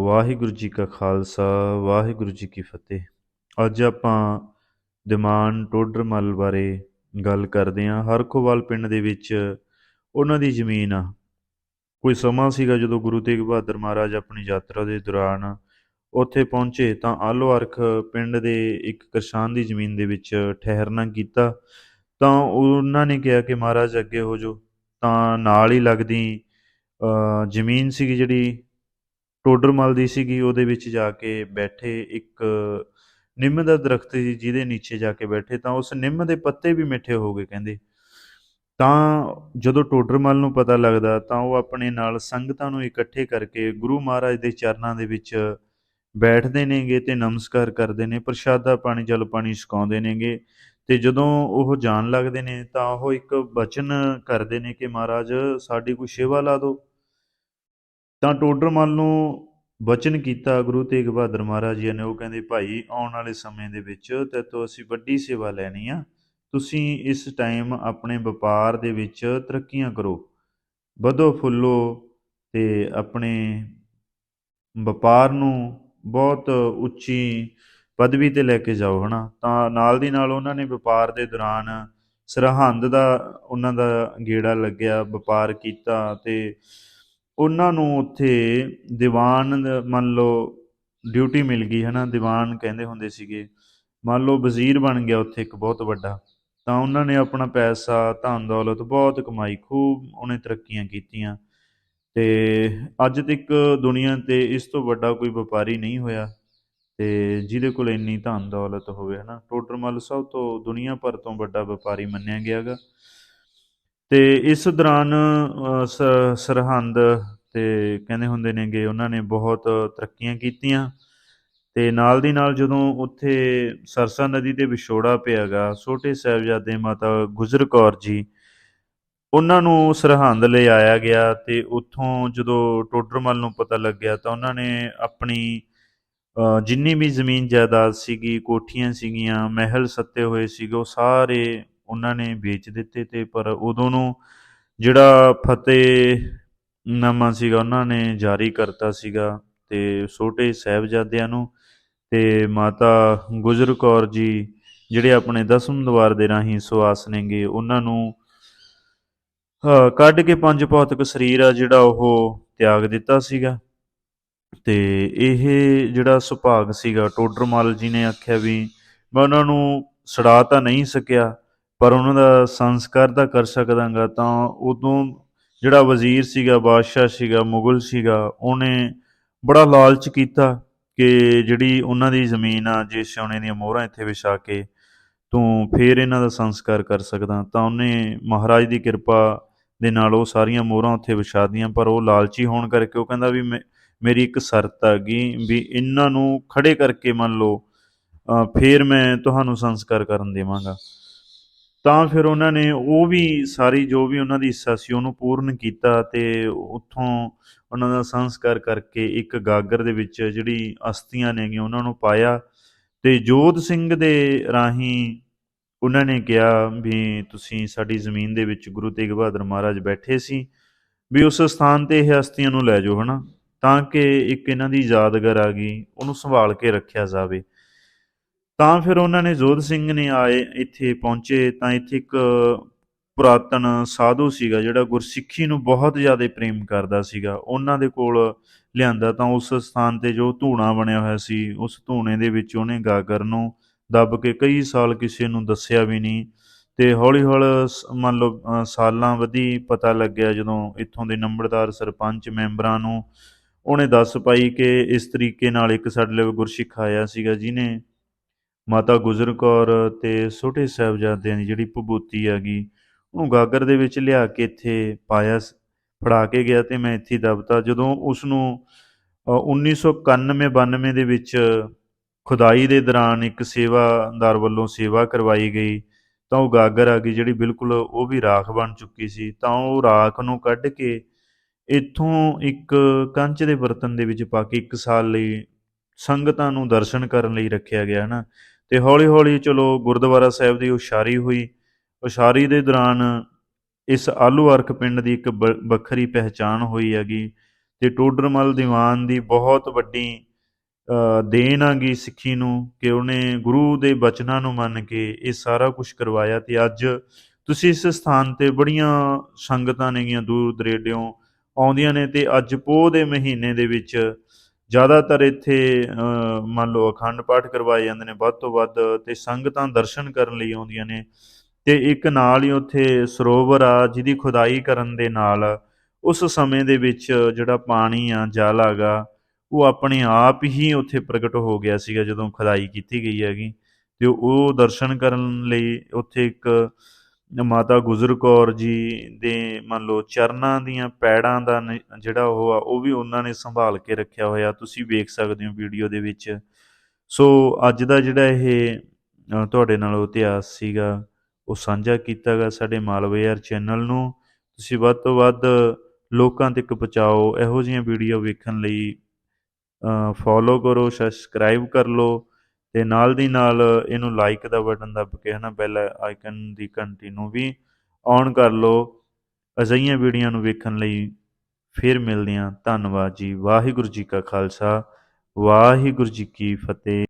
ਵਾਹਿਗੁਰੂ ਜੀ ਕਾ ਖਾਲਸਾ, ਵਾਹਿਗੁਰੂ ਜੀ ਕੀ ਫਤਿਹ। ਅੱਜ ਆਪਾਂ ਦੀਵਾਨ ਟੋਡਰਮੱਲ ਬਾਰੇ ਗੱਲ ਕਰਦੇ ਹਾਂ। ਹਰਖੋਵਾਲ ਪਿੰਡ ਦੇ ਵਿੱਚ ਉਹਨਾਂ ਦੀ ਜ਼ਮੀਨ ਆ। ਕੋਈ ਸਮਾਂ ਸੀਗਾ ਜਦੋਂ ਗੁਰੂ ਤੇਗ ਬਹਾਦਰ ਮਹਾਰਾਜ ਆਪਣੀ ਯਾਤਰਾ ਦੇ ਦੌਰਾਨ ਉੱਥੇ ਪਹੁੰਚੇ, ਤਾਂ ਆਲੋ ਅਰਖ ਪਿੰਡ ਦੇ ਇੱਕ ਕਿਸਾਨ ਦੀ ਜ਼ਮੀਨ ਦੇ ਵਿੱਚ ਠਹਿਰਨਾ ਕੀਤਾ। ਤਾਂ ਉਹਨਾਂ ਨੇ ਕਿਹਾ ਕਿ ਮਹਾਰਾਜ ਅੱਗੇ ਹੋ ਜਾਓ। ਤਾਂ ਨਾਲ ਹੀ ਲੱਗਦੀ ਜ਼ਮੀਨ ਸੀਗੀ ਜਿਹੜੀ ਟੋਡਰਮਲ ਦੀ ਸੀਗੀ, ਉਹਦੇ ਵਿੱਚ ਜਾ ਕੇ ਬੈਠੇ ਇੱਕ ਨਿੰਮ ਦਾ ਦਰਖਤ ਸੀ, ਜਿਹਦੇ ਨੀਚੇ ਜਾ ਕੇ ਬੈਠੇ, ਤਾਂ ਉਸ ਨਿੰਮ ਦੇ ਪੱਤੇ ਵੀ ਮਿੱਠੇ ਹੋ ਗਏ ਕਹਿੰਦੇ। ਤਾਂ ਜਦੋਂ ਟੋਡਰਮਲ ਨੂੰ ਪਤਾ ਲੱਗਦਾ, ਤਾਂ ਉਹ ਆਪਣੇ ਨਾਲ ਸੰਗਤਾਂ ਨੂੰ ਇਕੱਠੇ ਕਰਕੇ ਗੁਰੂ ਮਹਾਰਾਜ ਦੇ ਚਰਨਾਂ ਦੇ ਵਿੱਚ ਬੈਠਦੇ ਨੇਗੇ ਤੇ ਨਮਸਕਾਰ ਕਰਦੇ ਨੇ, ਪ੍ਰਸ਼ਾਦਾ ਪਾਣੀ, ਜਲ ਪਾਣੀ ਛਕਾਉਂਦੇ ਨੇਗੇ। ਤੇ ਜਦੋਂ ਉਹ ਜਾਣ ਲੱਗਦੇ ਨੇ, ਤਾਂ ਉਹ ਇੱਕ ਬਚਨ ਕਰਦੇ ਨੇ ਕਿ ਮਹਾਰਾਜ, ਸਾਡੀ ਕੋਈ ਸੇਵਾ ਲਾ ਦਿਓ। ਤਾਂ ਟੋਡਰਮਲ ਨੂੰ ਬਚਨ ਕੀਤਾ ਗੁਰੂ ਤੇਗ ਬਹਾਦਰ ਮਹਾਰਾਜ ਜੀ ਨੇ। ਉਹ ਕਹਿੰਦੇ, ਭਾਈ, ਆਉਣ ਵਾਲੇ ਸਮੇਂ ਦੇ ਵਿੱਚ ਤੇ ਤੋਂ ਅਸੀਂ ਵੱਡੀ ਸੇਵਾ ਲੈਣੀ ਆ। ਤੁਸੀਂ ਇਸ ਟਾਈਮ ਆਪਣੇ ਵਪਾਰ ਦੇ ਵਿੱਚ ਤਰੱਕੀਆਂ ਕਰੋ। ਵਧੋ ਫੁੱਲੋ ਤੇ ਆਪਣੇ ਵਪਾਰ ਨੂੰ ਬਹੁਤ ਉੱਚੀ ਪਦਵੀ ਤੇ ਲੈ ਕੇ ਜਾਓ, ਹਨਾ? ਤਾਂ ਨਾਲ ਦੀ ਨਾਲ ਉਹਨਾਂ ਨੇ ਵਪਾਰ ਦੇ ਦੌਰਾਨ ਸਰਹੰਦ ਦਾ, ਉਹਨਾਂ ਦਾ ਗੇੜਾ ਲੱਗਿਆ, ਵਪਾਰ ਕੀਤਾ ਤੇ ਉਹਨਾਂ ਨੂੰ ਉੱਥੇ ਦੀਵਾਨ ਮੰਨ ਲਓ ਡਿਊਟੀ ਮਿਲ ਗਈ ਹੈ ਨਾ ਦੀਵਾਨ ਕਹਿੰਦੇ ਹੁੰਦੇ ਸੀਗੇ। ਮੰਨ ਲਓ ਵਜ਼ੀਰ ਬਣ ਗਿਆ ਉੱਥੇ ਇੱਕ ਬਹੁਤ ਵੱਡਾ, ਤਾਂ ਉਹਨਾਂ ਨੇ ਆਪਣਾ ਪੈਸਾ, ਧਨ, ਦੌਲਤ ਬਹੁਤ ਕਮਾਈ, ਖੂਬ ਉਹਨੇ ਤਰੱਕੀਆਂ ਕੀਤੀਆਂ। ਤੇ ਅੱਜ ਤੱਕ ਦੁਨੀਆ ਤੇ ਇਸ ਤੋਂ ਵੱਡਾ ਕੋਈ ਵਪਾਰੀ ਨਹੀਂ ਹੋਇਆ, ਤੇ ਜਿਹਦੇ ਕੋਲ ਇੰਨੀ ਧਨ, ਦੌਲਤ ਹੋਵੇ, ਹਨਾ ਟੋਡਰਮੱਲ ਸਭ ਤੋਂ ਦੁਨੀਆ ਭਰ ਤੋਂ ਵੱਡਾ ਵਪਾਰੀ ਮੰਨਿਆ ਗਿਆਗਾ। ਤੇ ਇਸ ਦੌਰਾਨ ਅ, ਸਰਹੰਦ ਤੇ ਕਹਿੰਦੇ ਹੁੰਦੇ ਨੇਗੇ ਉਹਨਾਂ ਨੇ ਬਹੁਤ ਤਰੱਕੀਆਂ ਕੀਤੀਆਂ। ਤੇ ਨਾਲ ਦੀ ਨਾਲ ਜਦੋਂ ਉੱਥੇ ਸਰਸਾ ਨਦੀ ਤੇ ਵਿਛੋੜਾ ਪਿਆਗਾ ਛੋਟੇ ਸਾਹਿਬਜ਼ਾਦੇ ਮਾਤਾ ਗੁਜਰ ਕੌਰ ਜੀ ਉਹਨਾਂ ਨੂੰ ਸਰਹੰਦ ਲੈ ਆਇਆ ਗਿਆ ਤੇ ਉੱਥੋਂ ਜਦੋਂ ਟੋਡਰਮਲ ਨੂੰ ਪਤਾ ਲੱਗਿਆ ਤਾਂ ਉਹਨਾਂ ਨੇ ਆਪਣੀ ਜਿੰਨੀ ਵੀ ਜ਼ਮੀਨ ਜਾਇਦਾਦ ਸੀਗੀ ਕੋਠੀਆਂ ਸੀਗੀਆਂ ਮਹਿਲ ਸੱਤੇ ਹੋਏ ਸੀਗੇ ਉਹ ਸਾਰੇ ਉਹਨਾਂ ਨੇ ਵੇਚ ਦਿੱਤੇ ਤੇ ਪਰ ਉਦੋਂ ਨੂੰ ਜਿਹੜਾ ਫਤਿਹ ਨਾਮਾ ਸੀਗਾ ਉਹਨਾਂ ਨੇ ਜਾਰੀ ਕਰਤਾ ਸੀਗਾ ਤੇ ਛੋਟੇ ਸਾਹਿਬਜ਼ਾਦਿਆਂ ਨੂੰ ਤੇ ਮਾਤਾ ਗੁਜਰ ਕੌਰ ਜੀ ਜਿਹੜੇ ਆਪਣੇ ਦਸਮ ਦਵਾਰ ਦੇ ਰਾਹੀਂ ਸੁਆਸ ਨੇਗੇ ਉਹਨਾਂ ਨੂੰ ਅ, ਕੱਢ ਕੇ ਪੰਜ ਭੌਤਿਕ ਸਰੀਰ ਆ ਜਿਹੜਾ ਉਹ ਤਿਆਗ ਦਿੱਤਾ ਸੀਗਾ। ਤੇ ਇਹ ਜਿਹੜਾ ਸੁਭਾਗ ਸੀਗਾ ਟੋਡਰਮਲ ਜੀ ਨੇ ਆਖਿਆ ਵੀ ਮੈਂ ਉਹਨਾਂ ਨੂੰ ਛੜਾ ਤਾਂ ਨਹੀਂ ਸਕਿਆ ਪਰ ਉਹਨਾਂ ਦਾ ਸੰਸਕਾਰ ਤਾਂ ਕਰ ਸਕਦਾਗਾ ਤਾਂ ਉਦੋਂ ਜਿਹੜਾ ਵਜ਼ੀਰ ਸੀਗਾ ਬਾਦਸ਼ਾਹ ਸੀਗਾ ਮੁਗਲ ਸੀਗਾ ਉਹਨੇ ਬੜਾ ਲਾਲਚ ਕੀਤਾ ਕਿ ਜਿਹੜੀ ਉਹਨਾਂ ਦੀ ਜ਼ਮੀਨ ਆ ਜੇ ਸੋਨੇ ਦੀਆਂ ਮੋਹਰਾਂ ਇੱਥੇ ਵਿਛਾ ਕੇ ਤੂੰ ਫੇਰ ਇਹਨਾਂ ਦਾ ਸੰਸਕਾਰ ਕਰ ਸਕਦਾ। ਤਾਂ ਉਹਨੇ ਮਹਾਰਾਜ ਦੀ ਕਿਰਪਾ ਦੇ ਨਾਲ ਉਹ ਸਾਰੀਆਂ ਮੋਹਰਾਂ ਉੱਥੇ ਵਿਛਾ ਦੀਆਂ ਪਰ ਉਹ ਲਾਲਚੀ ਹੋਣ ਕਰਕੇ ਉਹ ਕਹਿੰਦਾ ਵੀ ਮੈਂ ਮੇਰੀ ਇੱਕ ਸ਼ਰਤ ਆ ਗਈ ਵੀ ਇਹਨਾਂ ਨੂੰ ਖੜੇ ਕਰਕੇ ਮੰਨ ਲਓ ਅ, ਫੇਰ ਮੈਂ ਤੁਹਾਨੂੰ ਸੰਸਕਾਰ ਕਰਨ ਦੇਵਾਂਗਾ। ਤਾਂ ਫਿਰ ਉਹਨਾਂ ਨੇ ਉਹ ਵੀ ਸਾਰੀ ਜੋ ਵੀ ਉਹਨਾਂ ਦੀ ਹਿੱਸਾ ਸੀ ਉਹਨੂੰ ਪੂਰਨ ਕੀਤਾ ਤੇ ਉੱਥੋਂ ਉਹਨਾਂ ਦਾ ਸੰਸਕਾਰ ਕਰਕੇ ਇੱਕ ਗਾਗਰ ਦੇ ਵਿੱਚ ਜਿਹੜੀ ਅਸਥੀਆਂ ਨੇਗੀਆਂ ਉਹਨਾਂ ਨੂੰ ਪਾਇਆ ਤੇ ਜੋਤ ਸਿੰਘ ਦੇ ਰਾਹੀਂ ਉਹਨਾਂ ਨੇ ਕਿਹਾ ਵੀ ਤੁਸੀਂ ਸਾਡੀ ਜ਼ਮੀਨ ਦੇ ਵਿੱਚ ਗੁਰੂ ਤੇਗ ਬਹਾਦਰ ਮਹਾਰਾਜ ਬੈਠੇ ਸੀ ਵੀ ਉਸ ਸਥਾਨ ਤੇ ਇਹ ਅਸਥੀਆਂ ਨੂੰ ਲੈ ਜਾਓ ਹਨਾ, ਤਾਂ ਕਿ ਇੱਕ ਇਹਨਾਂ ਦੀ ਯਾਦਗਾਰ ਆ ਗਈ, ਉਹਨੂੰ ਸੰਭਾਲ ਕੇ ਰੱਖਿਆ ਜਾਵੇ। ਤਾਂ ਫਿਰ ਉਹਨਾਂ ਨੇ ਜੋਧ ਸਿੰਘ ਨੇ ਆਏ, ਇੱਥੇ ਪਹੁੰਚੇ ਤਾਂ ਇੱਥੇ ਇੱਕ ਪੁਰਾਤਨ ਸਾਧੂ ਸੀਗਾ ਜਿਹੜਾ ਗੁਰਸਿੱਖੀ ਨੂੰ ਬਹੁਤ ਜ਼ਿਆਦਾ ਪ੍ਰੇਮ ਕਰਦਾ ਸੀਗਾ। ਉਹਨਾਂ ਦੇ ਕੋਲ ਲਿਆਂਦਾ ਤਾਂ ਉਸ ਸਥਾਨ ਤੇ ਜੋ ਧੂਣਾ ਬਣਿਆ ਹੋਇਆ ਸੀ, ਉਸ ਧੂਣੇ ਦੇ ਵਿੱਚ ਉਹਨੇ ਗਾਗਰ ਨੂੰ ਦੱਬ ਕੇ ਕਈ ਸਾਲ ਕਿਸੇ ਨੂੰ ਦੱਸਿਆ ਵੀ ਨਹੀਂ ਤੇ ਹੌਲੀ ਹੌਲੀ ਸ- ਮੰਨ ਲਓ ਸਾਲਾਂ ਵਧੀ ਪਤਾ ਲੱਗਿਆ ਜਦੋਂ ਇੱਥੋਂ ਦੇ ਨੰਬਰਦਾਰ ਸਰਪੰਚ ਮੈਂਬਰਾਂ ਨੂੰ ਉਹਨੇ ਦੱਸ ਪਾਈ ਕਿ ਇਸ ਤਰੀਕੇ ਨਾਲ ਇੱਕ ਸਾਡੇ ਲਈ ਗੁਰਸਿੱਖ ਆਇਆ ਸੀਗਾ ਜਿਹਨੇ ਮਾਤਾ ਗੁਜਰ ਕੌਰ ਤੇ ਛੋਟੇ ਸਾਹਿਬਜ਼ਾਦਿਆਂ ਦੀ ਜਿਹੜੀ ਭਬੂਤੀ ਹੈਗੀ ਉਹਨੂੰ ਗਾਗਰ ਦੇ ਵਿੱਚ ਲਿਆ ਕੇ ਇੱਥੇ ਪਾਇਆ ਫੜਾ ਕੇ ਗਿਆ ਤੇ ਮੈਂ ਇੱਥੇ ਹੀ ਦਬਤਾ। ਜਦੋਂ ਉਸ ਨੂੰ ਅ, 1991 92 ਦੇ ਵਿੱਚ ਖੁਦਾਈ ਦੇ ਦੌਰਾਨ ਇੱਕ ਸੇਵਾਦਾਰ ਵੱਲੋਂ ਸੇਵਾ ਕਰਵਾਈ ਗਈ ਤਾਂ ਉਹ ਗਾਗਰ ਆ ਗਈ ਜਿਹੜੀ ਬਿਲਕੁਲ ਉਹ ਵੀ ਰਾਖ ਬਣ ਚੁੱਕੀ ਸੀ। ਤਾਂ ਉਹ ਰਾਖ ਨੂੰ ਕੱਢ ਕੇ ਇੱਥੋਂ ਇੱਕ ਕੰਚ ਦੇ ਬਰਤਨ ਦੇ ਵਿੱਚ ਪਾ ਕੇ ਇੱਕ ਸਾਲ ਲਈ ਸੰਗਤਾਂ ਨੂੰ ਦਰਸ਼ਨ ਕਰਨ ਲਈ ਰੱਖਿਆ ਗਿਆ ਨਾ ਤੇ ਹੌਲੀ ਹੌਲੀ ਚਲੋ ਗੁਰਦੁਆਰਾ ਸਾਹਿਬ ਦੀ ਉਸ਼ਾਰੀ ਹੋਈ। ਉਸ਼ਾਰੀ ਦੇ ਦੌਰਾਨ ਇਸ ਆਲੂ ਅਰਕ ਪਿੰਡ ਦੀ ਇੱਕ ਬ- ਵੱਖਰੀ ਪਹਿਚਾਣ ਹੋਈ ਹੈਗੀ ਤੇ ਟੋਡਰਮਲ ਦੀਵਾਨ ਦੀ ਬਹੁਤ ਵੱਡੀ ਅ, ਦੇਣ ਆਗੀ ਸਿੱਖੀ ਨੂੰ ਕਿ ਉਹਨੇ ਗੁਰੂ ਦੇ ਬਚਨਾਂ ਨੂੰ ਮੰਨ ਕੇ ਇਹ ਸਾਰਾ ਕੁਝ ਕਰਵਾਇਆ ਤੇ ਅੱਜ ਤੁਸੀਂ ਇਸ ਸਥਾਨ ਤੇ ਬੜੀਆਂ ਸੰਗਤਾਂ ਨੇਗੀਆਂ ਦੂਰ ਦਰੇਡਿਓਂ ਆਉਂਦੀਆਂ ਨੇ ਤੇ ਅੱਜ ਪੋਹ ਦੇ ਮਹੀਨੇ ਦੇ ਵਿੱਚ ਜ਼ਿਆਦਾਤਰ ਇੱਥੇ ਮੰਨ ਲਓ ਅਖੰਡ ਪਾਠ ਕਰਵਾਏ ਜਾਂਦੇ ਨੇ, ਵੱਧ ਤੋਂ ਵੱਧ ਤੇ ਸੰਗਤਾਂ ਦਰਸ਼ਨ ਕਰਨ ਲਈ ਆਉਂਦੀਆਂ ਨੇ। ਤੇ ਇੱਕ ਨਾਲ ਹੀ ਉੱਥੇ ਸਰੋਵਰ ਆ, ਜਿਹਦੀ ਖੁਦਾਈ ਕਰਨ ਦੇ ਨਾਲ ਉਸ ਸਮੇਂ ਦੇ ਵਿੱਚ ਜਿਹੜਾ ਪਾਣੀ ਆ, ਜਲ ਹੈਗਾ ਉਹ ਆਪਣੇ ਆਪ ਹੀ ਉੱਥੇ ਪ੍ਰਗਟ ਹੋ ਗਿਆ ਸੀਗਾ ਜਦੋਂ ਖੁਦਾਈ ਕੀਤੀ ਗਈ ਹੈਗੀ। ਤੇ ਉਹ ਦਰਸ਼ਨ ਕਰਨ ਲਈ ਉੱਥੇ ਇੱਕ ਮਾਤਾ ਗੁਜਰ ਕੌਰ ਜੀ ਦੇ ਮੰਨ ਲਓ ਚਰਨਾਂ ਦੀਆਂ ਪੈੜਾਂ ਦਾ ਨ- ਜਿਹੜਾ ਉਹ ਆ, ਉਹ ਵੀ ਉਹਨਾਂ ਨੇ ਸੰਭਾਲ ਕੇ ਰੱਖਿਆ ਹੋਇਆ, ਤੁਸੀਂ ਵੇਖ ਸਕਦੇ ਹੋ ਵੀਡੀਓ ਦੇ ਵਿੱਚ। ਸੋ ਅੱਜ ਦਾ ਜਿਹੜਾ ਇਹ ਤੁਹਾਡੇ ਨਾਲ ਇਤਿਹਾਸ ਸੀਗਾ, ਉਹ ਸਾਂਝਾ ਕੀਤਾ ਗਾ ਸਾਡੇ ਮਾਲਵੇ ਯਾਰ ਚੈਨਲ ਨੂੰ। ਤੁਸੀਂ ਵੱਧ ਤੋਂ ਵੱਧ ਲੋਕਾਂ ਤੱਕ ਪਹੁੰਚਾਓ, ਇਹੋ ਜਿਹੀਆਂ ਵੀਡੀਓ ਵੇਖਣ ਲਈ ਫੋਲੋ ਕਰੋ ਸਬਸਕ੍ਰਾਈਬ ਕਰ ਲਓ। ਤੇ ਨਾਲ ਦੀ ਨਾਲ ਇਹਨੂੰ ਲਾਈਕ ਦਾ ਬਟਨ ਦੱਬ ਕੇ ਹਨਾ ਬੈਲ ਆਈਕਨ ਦੀ ਘੰਟੀ ਨੂੰ ਵੀ ਔਨ ਕਰ ਲਓ। ਅਜਿਹੀਆਂ ਵੀਡੀਓ ਨੂੰ ਵੇਖਣ ਲਈ ਫਿਰ ਮਿਲਦੇ ਹਾਂ। ਧੰਨਵਾਦ ਜੀ। ਵਾਹਿਗੁਰੂ ਜੀ ਕਾ ਖਾਲਸਾ। ਵਾਹਿਗੁਰੂ ਜੀ ਕੀ ਫਤਿਹ।